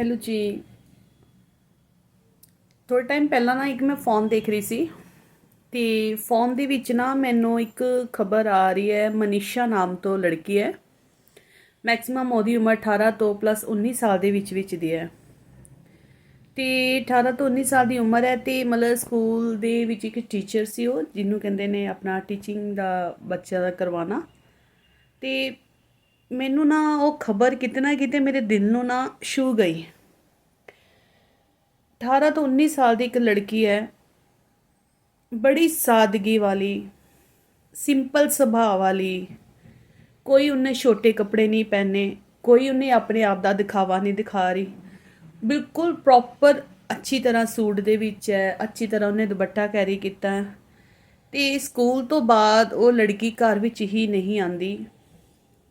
Hello ਜੀ। ਥੋੜਾ time ਪਹਿਲਾਂ ਨਾ ਇੱਕ ਮੈਂ ਫੋਨ ਦੇਖ ਰਹੀ ਸੀ ਤੇ ਫੋਨ ਦੇ ਵਿੱਚ ਨਾ ਮੈਨੂੰ ਇੱਕ ਖਬਰ ਆ ਰਹੀ ਹੈ, ਮਨੀਸ਼ਾ ਨਾਮ ਤੋਂ ਲੜਕੀ ਹੈ। ਮੈਕਸਿਮਮ ਉਹਦੀ ਉਮਰ 18 ਤੋਂ ਪਲੱਸ 19 ਸਾਲ ਦੇ ਵਿੱਚ ਵਿੱਚ ਦੀ ਹੈ। ਤੇ 18 ਤੋਂ 19 ਸਾਲ ਦੀ ਉਮਰ ਹੈ ਤੇ ਮਤਲਬ ਸਕੂਲ ਦੇ ਵਿੱਚ ਇੱਕ ਟੀਚਰ ਸੀ ਉਹ, ਜਿਹਨੂੰ ਕਹਿੰਦੇ ਨੇ ਆਪਣਾ ਟੀਚਿੰਗ ਦਾ ਬੱਚਿਆਂ ਦਾ ਕਰਵਾਉਣਾ। ਤੇ ਮੈਨੂੰ ਨਾ ਉਹ ਖਬਰ ਕਿਤੇ ਨਾ ਕਿਤੇ ਮੇਰੇ ਦਿਲ ਨੂੰ ਨਾ ਛੂ ਗਈ। 18 ਤੋਂ 19 ਸਾਲ ਦੀ ਇੱਕ ਲੜਕੀ ਹੈ। ਬੜੀ ਸਾਦਗੀ ਵਾਲੀ ਸਿੰਪਲ ਸੁਭਾਅ ਵਾਲੀ। ਕੋਈ ਉਹਨੇ ਛੋਟੇ ਕੱਪੜੇ ਨਹੀਂ ਪਹਿਨੇ, ਕੋਈ ਉਹਨੇ ਆਪਣੇ ਆਪ ਦਾ ਦਿਖਾਵਾ ਨਹੀਂ ਦਿਖਾ ਰਹੀ। ਬਿਲਕੁਲ ਪ੍ਰੋਪਰ ਅੱਛੀ ਤਰ੍ਹਾਂ ਸੂਟ ਦੇ ਵਿੱਚ ਹੈ, ਅੱਛੀ ਤਰ੍ਹਾਂ ਉਹਨੇ ਦੁਪੱਟਾ ਕੈਰੀ ਕੀਤਾ। ਹੈ ਤੇ ਸਕੂਲ ਤੋਂ ਬਾਅਦ ਉਹ ਲੜਕੀ ਘਰ ਵਿੱਚ ਹੀ ਨਹੀਂ ਆਂਦੀ।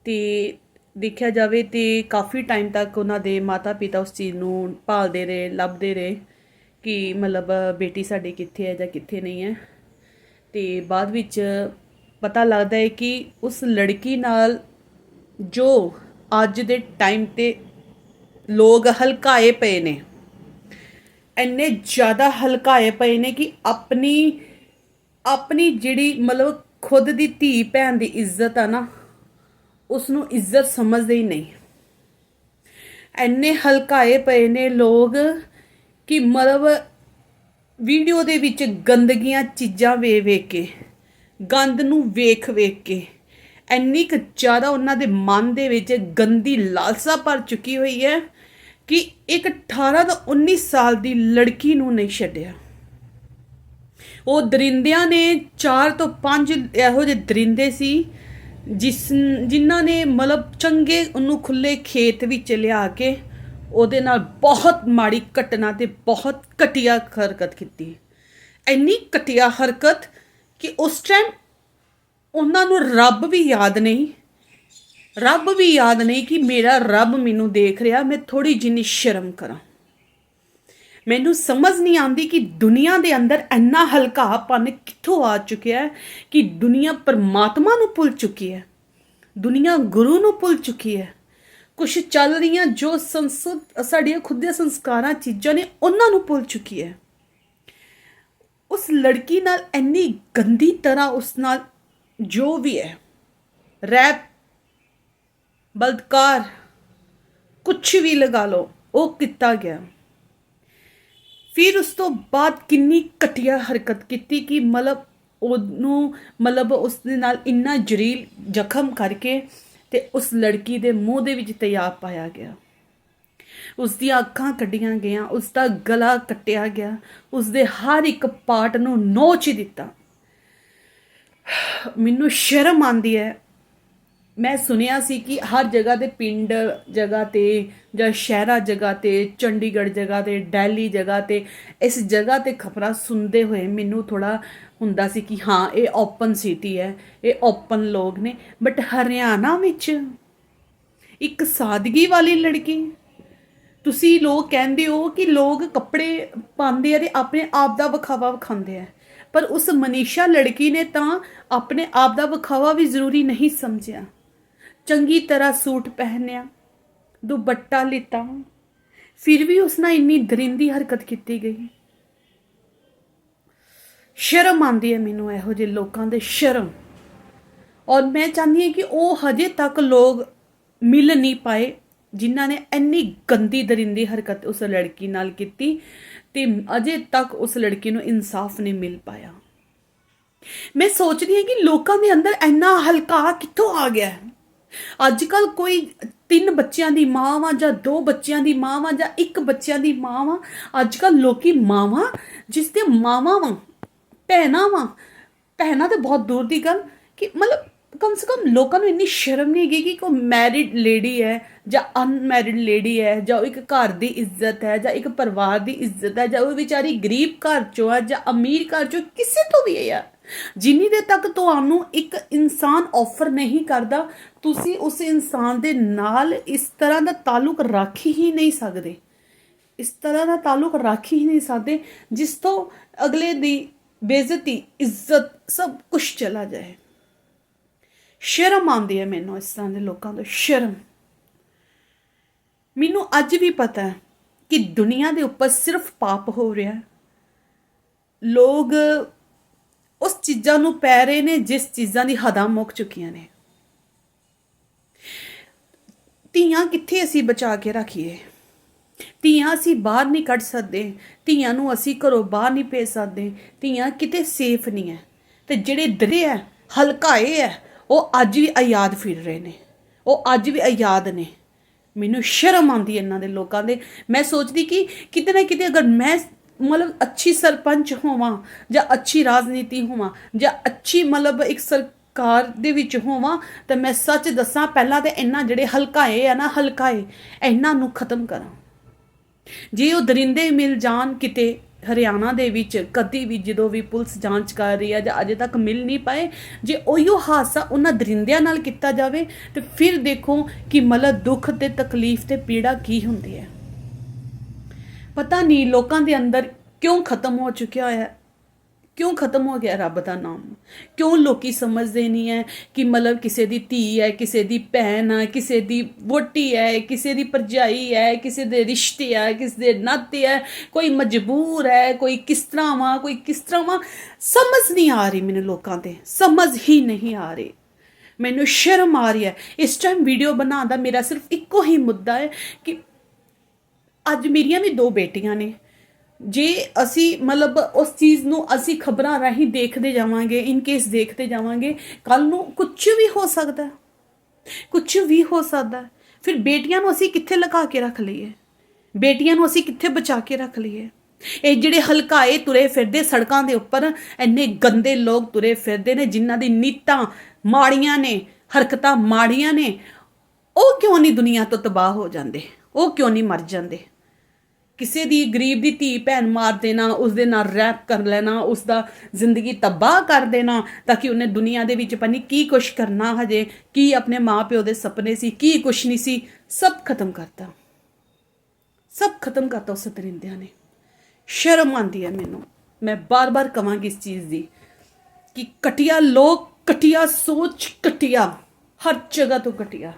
ਅਤੇ ਦੇਖਿਆ ਜਾਵੇ ਤਾਂ ਕਾਫੀ ਟਾਈਮ ਤੱਕ ਉਹਨਾਂ ਦੇ ਮਾਤਾ ਪਿਤਾ ਉਸ ਚੀਜ਼ ਨੂੰ ਭਾਲਦੇ ਰਹੇ, ਲੱਭਦੇ ਰਹੇ ਕਿ ਮਤਲਬ ਬੇਟੀ ਸਾਡੀ ਕਿੱਥੇ ਹੈ ਜਾਂ ਕਿੱਥੇ ਨਹੀਂ ਹੈ। ਅਤੇ ਬਾਅਦ ਵਿੱਚ ਪਤਾ ਲੱਗਦਾ ਹੈ ਕਿ ਉਸ ਲੜਕੀ ਨਾਲ ਜੋ ਅੱਜ ਦੇ ਟਾਈਮ ਤੇ ਲੋਕ ਹਲਕਾਏ ਪਏ ਨੇ, ਇੰਨੇ ਜ਼ਿਆਦਾ ਹਲਕਾਏ ਪਏ ਨੇ ਕਿ ਆਪਣੀ ਆਪਣੀ ਜਿਹੜੀ ਮਤਲਬ ਖੁਦ ਦੀ ਧੀ ਭੈਣ ਦੀ ਇੱਜ਼ਤ ਆ ਨਾ ਉਸ ਨੂੰ ਇੱਜ਼ਤ ਸਮਝਦੇ ਹੀ ਨਹੀਂ। ਐਨੇ ਹਲਕਾਏ ਪਏ ਨੇ ਲੋਕ ਕਿ ਮਤਲਬ ਵੀਡੀਓ ਦੇ ਵਿੱਚ ਗੰਦਗੀਆਂ ਚੀਜ਼ਾਂ ਵੇ ਵੇਖ ਕੇ, ਗੰਦ ਨੂੰ ਵੇਖ ਵੇਖ ਕੇ, ਇੰਨੀ ਕੁ ਜ਼ਿਆਦਾ ਉਹਨਾਂ ਦੇ ਮਨ ਦੇ ਵਿੱਚ ਗੰਦੀ ਲਾਲਸਾ ਭਰ ਚੁੱਕੀ ਹੋਈ ਹੈ ਕਿ ਇੱਕ 18 ਤੋਂ 19 ਸਾਲ ਦੀ ਲੜਕੀ ਨੂੰ ਨਹੀਂ ਛੱਡਿਆ। ਉਹ ਦਰਿੰਦਿਆਂ ਨੇ 4 ਤੋਂ 5 ਇਹੋ ਜਿਹੇ ਦਰਿੰਦੇ ਸੀ ਜਿਸ ਜਿਨ੍ਹਾਂ ਨੇ ਮਤਲਬ ਚੰਗੇ ਉਹਨੂੰ ਖੁੱਲੇ ਖੇਤ ਵਿੱਚ ਲਿਆ ਕੇ ਉਹਦੇ ਨਾਲ ਬਹੁਤ ਮਾੜੀ ਘਟਨਾ ਤੇ ਬਹੁਤ ਘਟੀਆ ਹਰਕਤ ਕੀਤੀ। ਇੰਨੀ ਘਟੀਆ ਹਰਕਤ ਕਿ ਉਸ ਟਾਈਮ ਉਹਨਾਂ ਨੂੰ ਰੱਬ ਵੀ ਯਾਦ ਨਹੀਂ। ਰੱਬ ਵੀ ਯਾਦ ਨਹੀਂ ਕਿ ਮੇਰਾ ਰੱਬ ਮੈਨੂੰ ਦੇਖ ਰਿਹਾ, ਮੈਂ ਥੋੜੀ ਜਿੰਨੀ ਸ਼ਰਮ ਕਰਾਂ। ਮੈਨੂੰ ਸਮਝ ਨਹੀਂ ਆਉਂਦੀ ਕਿ ਦੁਨੀਆ ਦੇ ਅੰਦਰ ਇੰਨਾ ਹਲਕਾਪਨ ਕਿੱਥੋਂ ਆ ਚੁੱਕਿਆ ਹੈ ਕਿ ਦੁਨੀਆ ਪਰਮਾਤਮਾ ਨੂੰ ਭੁੱਲ ਚੁੱਕੀ ਹੈ, ਦੁਨੀਆ ਗੁਰੂ ਨੂੰ ਭੁੱਲ ਚੁੱਕੀ ਹੈ। ਕੁਝ ਚੱਲ ਰਹੀਆਂ ਜੋ ਸੰਸਦ, ਸਾਡੀਆਂ ਖੁਦ ਦੇ ਸੰਸਕਾਰਾਂ, ਚੀਜ਼ਾਂ ਨੇ ਉਹਨਾਂ ਨੂੰ ਭੁੱਲ ਚੁੱਕੀ ਹੈ। ਉਸ ਲੜਕੀ ਨਾਲ ਇੰਨੀ ਗੰਦੀ ਤਰ੍ਹਾਂ ਉਸ ਨਾਲ ਜੋ ਵੀ ਹੈ, ਰੈਪ, ਬਲਤਕਾਰ ਕੁਝ ਵੀ ਲਗਾ ਲਓ, ਉਹ ਕੀਤਾ ਗਿਆ। ਫਿਰ ਉਸ ਤੋਂ ਬਾਅਦ ਕਿੰਨੀ ਘਟੀਆ ਹਰਕਤ ਕੀਤੀ ਕਿ ਮਤਲਬ ਉਹਨੂੰ, ਮਤਲਬ ਉਸ ਦੇ ਨਾਲ ਇੰਨਾ ਜਰੀਲ ਜ਼ਖਮ ਕਰਕੇ ਤੇ ਉਸ ਲੜਕੀ ਦੇ ਮੂੰਹ ਦੇ ਵਿੱਚ ਤਿਆਬ ਪਾਇਆ ਗਿਆ। ਉਸ ਦੀਆਂ ਅੱਖਾਂ ਕੱਢੀਆਂ ਗਈਆਂ, ਉਸ ਦਾ ਗਲਾ ਕੱਟਿਆ ਗਿਆ, ਉਸ ਦੇ ਹਰ ਇੱਕ ਪਾਰਟ ਨੂੰ ਨੋਚ ਦਿੱਤਾ। ਮੈਨੂੰ ਸ਼ਰਮ ਆਂਦੀ ਹੈ ਮੈਂ ਸੁਣਿਆ ਸੀ ਕਿ ਹਰ ਜਗ੍ਹਾ ਦੇ ਪਿੰਡ ਜਗ੍ਹਾ ਤੇ ਜਾਂ ਸ਼ਹਿਰਾ ਜਗ੍ਹਾ ਤੇ, ਚੰਡੀਗੜ੍ਹ ਜਗ੍ਹਾ ਤੇ ਦਿੱਲੀ ਜਗ੍ਹਾ ਤੇ, ਇਸ ਜਗ੍ਹਾ ਤੇ ਖਬਰਾਂ ਸੁਣਦੇ ਹੋਏ ਮੈਨੂੰ ਥੋੜਾ ਹੁੰਦਾ ਸੀ ਕਿ ਹਾਂ, ਇਹ ਓਪਨ ਸਿਟੀ ਹੈ, ਇਹ ਓਪਨ ਲੋਕ ਨੇ। ਬਟ ਹਰਿਆਣਾ ਵਿੱਚ ਇੱਕ ਸਾਦਗੀ ਵਾਲੀ ਲੜਕੀ, ਤੁਸੀਂ ਲੋਕ ਕਹਿੰਦੇ ਹੋ ਕਿ ਲੋਕ ਕੱਪੜੇ ਪਾਉਂਦੇ ਆ ਤੇ ਆਪਣੇ ਆਪ ਦਾ ਵਿਖਾਵਾ ਵਿਖਾਉਂਦੇ ਆ। ਪਰ ਉਸ ਮਨੀਸ਼ਾ ਲੜਕੀ ਨੇ ਤਾਂ ਆਪਣੇ ਆਪ ਦਾ ਵਿਖਾਵਾ ਵੀ ਜ਼ਰੂਰੀ ਨਹੀਂ ਸਮਝਿਆ। ਚੰਗੀ ਤਰ੍ਹਾਂ ਸੂਟ ਪਹਿਨਿਆ, ਦੁਪੱਟਾ ਲਿੱਤਾ। ਫਿਰ ਵੀ ਉਸ ਨਾਲ ਇੰਨੀ ਦਰਿੰਦੀ ਹਰਕਤ ਕੀਤੀ ਗਈ। ਸ਼ਰਮ ਆਉਂਦੀ ਹੈ ਮੈਨੂੰ ਇਹੋ ਜਿਹੇ ਲੋਕਾਂ ਦੇ ਸ਼ਰਮ। ਔਰ ਮੈਂ ਚਾਹੁੰਦੀ ਹਾਂ ਕਿ ਉਹ ਹਜੇ ਤੱਕ ਲੋਕ ਮਿਲ ਨਹੀਂ ਪਾਏ ਜਿਨ੍ਹਾਂ ਨੇ ਇੰਨੀ ਗੰਦੀ ਦਰਿੰਦੀ ਹਰਕਤ ਉਸ ਲੜਕੀ ਨਾਲ ਕੀਤੀ ਤੇ ਅਜੇ ਤੱਕ ਉਸ ਲੜਕੀ ਨੂੰ ਇਨਸਾਫ ਨਹੀਂ ਮਿਲ ਪਾਇਆ। ਮੈਂ ਸੋਚਦੀ ਹਾਂ ਕਿ ਲੋਕਾਂ ਦੇ ਅੰਦਰ ਇੰਨਾ ਹਲਕਾ ਕਿੱਥੋਂ ਆ ਗਿਆ ਹੈ? ਅੱਜ ਕੱਲ ਕੋਈ ਤਿੰਨ ਬੱਚਿਆਂ ਦੀ ਮਾਂ ਵਾਂ ਜਾਂ ਦੋ ਬੱਚਿਆਂ ਦੀ ਮਾਂ ਵਾਂ ਜਾਂ ਇੱਕ ਬੱਚਿਆਂ ਦੀ ਮਾਂ ਵਾਂ ਅੱਜ ਕੱਲ ਲੋਕੀ ਮਾਵਾਂ, ਜਿਸ ਦੇ ਮਾਵਾਂ ਵਾਂ, ਭੈਣਾਂ ਵਾਂ, ਭੈਣਾਂ ਤੇ ਬਹੁਤ ਦੂਰ ਦੀ ਗੱਲ ਕਿ ਮਤਲਬ ਕਮ ਸੇ ਕਮ ਲੋਕਾਂ ਨੂੰ ਇੰਨੀ ਸ਼ਰਮ ਨਹੀਂ ਹੈਗੀ ਕਿ ਕੋਈ ਮੈਰਿਡ ਲੇਡੀ ਹੈ ਜਾਂ ਅਨਮੈਰਿਡ ਲੇਡੀ ਹੈ ਜਾਂ ਉਹ ਇੱਕ ਘਰ ਦੀ ਇੱਜ਼ਤ ਹੈ ਜਾਂ ਇੱਕ ਪਰਿਵਾਰ ਦੀ ਇੱਜ਼ਤ ਹੈ ਜਾਂ ਉਹ ਵਿਚਾਰੀ ਗਰੀਬ ਘਰ ਚੋਂ ਹੈ ਜਾਂ ਅਮੀਰ ਘਰ ਚੋਂ ਕਿਸੇ ਤੋਂ ਵੀ ਹੈ ਯਾਰ। ਜਿੰਨੀ ਦੇਰ ਤੱਕ ਤੁਹਾਨੂੰ ਇੱਕ ਇਨਸਾਨ ਆਫਰ ਨਹੀਂ ਕਰਦਾ, ਤੁਸੀਂ ਉਸ ਇਨਸਾਨ ਦੇ ਨਾਲ ਇਸ ਤਰ੍ਹਾਂ ਦਾ ਤਾਲੁਕ ਰੱਖ ਹੀ ਨਹੀਂ ਸਕਦੇ। ਇਸ ਤਰ੍ਹਾਂ ਦਾ ਤਾਲੁਕ ਰੱਖ ਹੀ ਨਹੀਂ ਸਕਦੇ, ਜਿਸ ਤੋਂ ਅਗਲੇ ਦੀ ਬੇਇੱਜ਼ਤੀ, ਇੱਜ਼ਤ ਸਭ ਕੁਝ ਚਲਾ ਜਾਏ। ਸ਼ਰਮ ਆਉਂਦੀ ਹੈ ਮੈਨੂੰ ਇਸ ਤਰ੍ਹਾਂ ਦੇ ਲੋਕਾਂ ਤੋਂ, ਸ਼ਰਮ। ਮੈਨੂੰ ਅੱਜ ਵੀ ਪਤਾ ਹੈ ਕਿ ਦੁਨੀਆ ਦੇ ਉੱਪਰ ਸਿਰਫ ਪਾਪ ਹੋ ਰਿਹਾ ਲੋਕ ਉਸ ਚੀਜ਼ਾਂ ਨੂੰ ਪੈ ਰਹੇ ਨੇ ਜਿਸ ਚੀਜ਼ਾਂ ਦੀ ਹਦਾਂ ਮੁੱਕ ਚੁੱਕੀਆਂ ਨੇ। ਧੀਆਂ ਕਿੱਥੇ ਅਸੀਂ ਬਚਾ ਕੇ ਰੱਖੀਏ? ਧੀਆਂ ਅਸੀਂ ਬਾਹਰ ਨਹੀਂ ਕੱਢ ਸਕਦੇ। ਧੀਆਂ ਨੂੰ ਅਸੀਂ ਘਰੋਂ ਬਾਹਰ ਨਹੀਂ ਭੇਜ ਸਕਦੇ। ਧੀਆਂ ਕਿਤੇ ਸੇਫ ਨਹੀਂ ਹੈ ਤੇ ਜਿਹੜੇ ਦਰੇ ਹੈ ਹਲਕਾਏ ਹੈ ਉਹ ਅੱਜ ਵੀ ਆਜ਼ਾਦ ਫਿਰ ਰਹੇ ਨੇ। ਉਹ ਅੱਜ ਵੀ ਆਜ਼ਾਦ ਨੇ। ਮੈਨੂੰ ਸ਼ਰਮ ਆਉਂਦੀ ਇਹਨਾਂ ਦੇ ਲੋਕਾਂ ਦੇ। ਮੈਂ ਸੋਚਦੀ ਕਿ ਕਿਤੇ ਨਾ ਕਿਤੇ ਅਗਰ ਮੈਂ ਮਤਲਬ ਅੱਛੀ ਸਰਪੰਚ ਹੋਵਾਂ ਜਾਂ ਅੱਛੀ ਰਾਜਨੀਤੀ ਹੋਵਾਂ ਜਾਂ ਅੱਛੀ ਮਤਲਬ ਇੱਕ ਸਰਕਾਰ ਦੇ ਵਿੱਚ ਹੋਵਾਂ, ਤਾਂ ਮੈਂ ਸੱਚ ਦੱਸਾਂ ਪਹਿਲਾਂ ਤੇ ਇਹਨਾਂ ਜਿਹੜੇ ਹਲਕਾਏ ਆ ਨਾ ਹਲਕਾਏ ਇਹਨਾਂ ਨੂੰ ਖਤਮ ਕਰਾਂ। ਜੇ ਉਹ ਦਰਿੰਦੇ ਮਿਲ ਜਾਣ ਕਿਤੇ ਹਰਿਆਣਾ ਦੇ ਵਿੱਚ, ਕਦੀ ਵੀ ਜਦੋਂ ਵੀ ਪੁਲਿਸ ਜਾਂਚ ਕਰ ਰਹੀ ਹੈ ਜਾਂ ਅਜੇ ਤੱਕ ਮਿਲ ਨਹੀਂ ਪਾਏ, ਜੇ ਉਹੀਓ ਹਾਦਸਾ ਉਹਨਾਂ ਦਰਿੰਦਿਆਂ ਨਾਲ ਕੀਤਾ ਜਾਵੇ, ਤੇ ਫਿਰ ਦੇਖੋ ਕਿ ਮਤਲਬ ਦੁੱਖ ਤੇ ਤਕਲੀਫ ਤੇ ਪੀੜਾ ਕੀ ਹੁੰਦੀ ਹੈ। ਪਤਾ ਨਹੀਂ ਲੋਕਾਂ ਦੇ ਅੰਦਰ ਕਿਉਂ ਖਤਮ ਹੋ ਚੁੱਕਿਆ ਹੋਇਆ ਹੈ। ਕਿਉਂ ਖਤਮ ਹੋ ਗਿਆ ਰੱਬ ਦਾ ਨਾਮ? ਕਿਉਂ ਲੋਕੀ ਸਮਝਦੇ ਨਹੀਂ ਹੈ ਕਿ ਮਤਲਬ ਕਿਸੇ ਦੀ ਧੀ ਹੈ, ਕਿਸੇ ਦੀ ਭੈਣ ਹੈ, ਕਿਸੇ ਦੀ ਵੋਟੀ ਹੈ, ਕਿਸੇ ਦੀ ਪਰਜਾਈ ਹੈ, ਕਿਸੇ ਦੇ ਰਿਸ਼ਤੇ ਹੈ, ਕਿਸੇ ਦੇ ਨਾਤੇ ਹੈ, ਕੋਈ ਮਜਬੂਰ ਹੈ, ਕੋਈ ਕਿਸ ਤਰ੍ਹਾਂ ਵਾ, ਕੋਈ ਕਿਸ ਤਰ੍ਹਾਂ ਵਾ। ਸਮਝ ਨਹੀਂ ਆ ਰਹੀ ਮੈਨੂੰ ਲੋਕਾਂ ਤੇ। ਸਮਝ ਹੀ ਨਹੀਂ ਆ ਰਹੀ। ਮੈਨੂੰ ਸ਼ਰਮ ਆ ਰਹੀ ਹੈ। ਇਸ ਟਾਈਮ ਵੀਡੀਓ ਬਣਾਉਣ ਦਾ ਮੇਰਾ ਸਿਰਫ ਇੱਕੋ ਹੀ ਮੁੱਦਾ ਹੈ ਕਿ ਅੱਜ ਮੇਰੀਆਂ ਵੀ ਦੋ ਬੇਟੀਆਂ ਨੇ। ਜੇ ਅਸੀਂ ਮਤਲਬ ਉਸ ਚੀਜ਼ ਨੂੰ ਅਸੀਂ ਖਬਰਾਂ ਰਾਹੀਂ ਦੇਖਦੇ ਜਾਵਾਂਗੇ ਇਨ ਕੇਸ ਦੇਖਦੇ ਜਾਵਾਂਗੇ ਕੱਲ ਨੂੰ ਕੁਝ ਵੀ ਹੋ ਸਕਦਾ ਹੈ। ਕੁਝ ਵੀ ਹੋ ਸਕਦਾ ਫਿਰ ਬੇਟੀਆਂ ਨੂੰ ਅਸੀਂ ਕਿੱਥੇ ਲਗਾ ਕੇ ਰੱਖ ਲਈਏ? ਬੇਟੀਆਂ ਨੂੰ ਅਸੀਂ ਕਿੱਥੇ ਬਚਾ ਕੇ ਰੱਖ ਲਈਏ? ਇਹ ਜਿਹੜੇ ਹਲਕਾਏ ਤੁਰੇ ਫਿਰਦੇ ਸੜਕਾਂ ਦੇ ਉੱਪਰ, ਇੰਨੇ ਗੰਦੇ ਲੋਕ ਤੁਰੇ ਫਿਰਦੇ ਨੇ, ਜਿਨ੍ਹਾਂ ਦੀ ਨੀਤਾਂ ਮਾੜੀਆਂ ਨੇ, ਹਰਕਤਾਂ ਮਾੜੀਆਂ ਨੇ, ਉਹ ਕਿਉਂ ਨਹੀਂ ਦੁਨੀਆ ਤੋਂ ਤਬਾਹ ਹੋ ਜਾਂਦੇ? ਉਹ ਕਿਉਂ ਨਹੀਂ ਮਰ ਜਾਂਦੇ? ਕਿਸੇ ਦੀ ਗਰੀਬ ਦੀ ਧੀ, ਭੈਣ ਮਾਰ ਦੇਣਾ ਉਸ ਦੇ ਨਾਲ ਰੈਪ ਕਰ ਲੈਣਾ ਉਸ ਦਾ ਜ਼ਿੰਦਗੀ ਤਬਾਹ ਕਰ ਦੇਣਾ, ਤਾਂ ਕਿ ਉਹਨੇ ਦੁਨੀਆ ਦੇ ਵਿੱਚ ਪਨੀ ਕੀ ਕੁਛ ਕਰਨਾ ਹਜੇ, ਕੀ ਆਪਣੇ ਮਾਪਿਓ ਦੇ ਸੁਪਨੇ ਸੀ, ਕੀ ਕੁਛ ਨਹੀਂ ਸੀ, ਸਭ ਖਤਮ ਕਰਤਾ। ਸਭ ਖਤਮ ਕਰਤਾ ਉਸ ਦਰਿੰਦਿਆਂ ਨੇ। ਸ਼ਰਮ ਆਉਂਦੀ ਹੈ ਮੈਨੂੰ। ਮੈਂ ਬਾਰ-ਬਾਰ ਕਵਾਂਗੀ ਇਸ ਚੀਜ਼ ਦੀ ਕਿ ਕਟਿਆ ਲੋਕ ਕਟਿਆ ਸੋਚ ਕਟਿਆ ਹਰ ਜਗ੍ਹਾ ਤੋਂ ਕਟਿਆ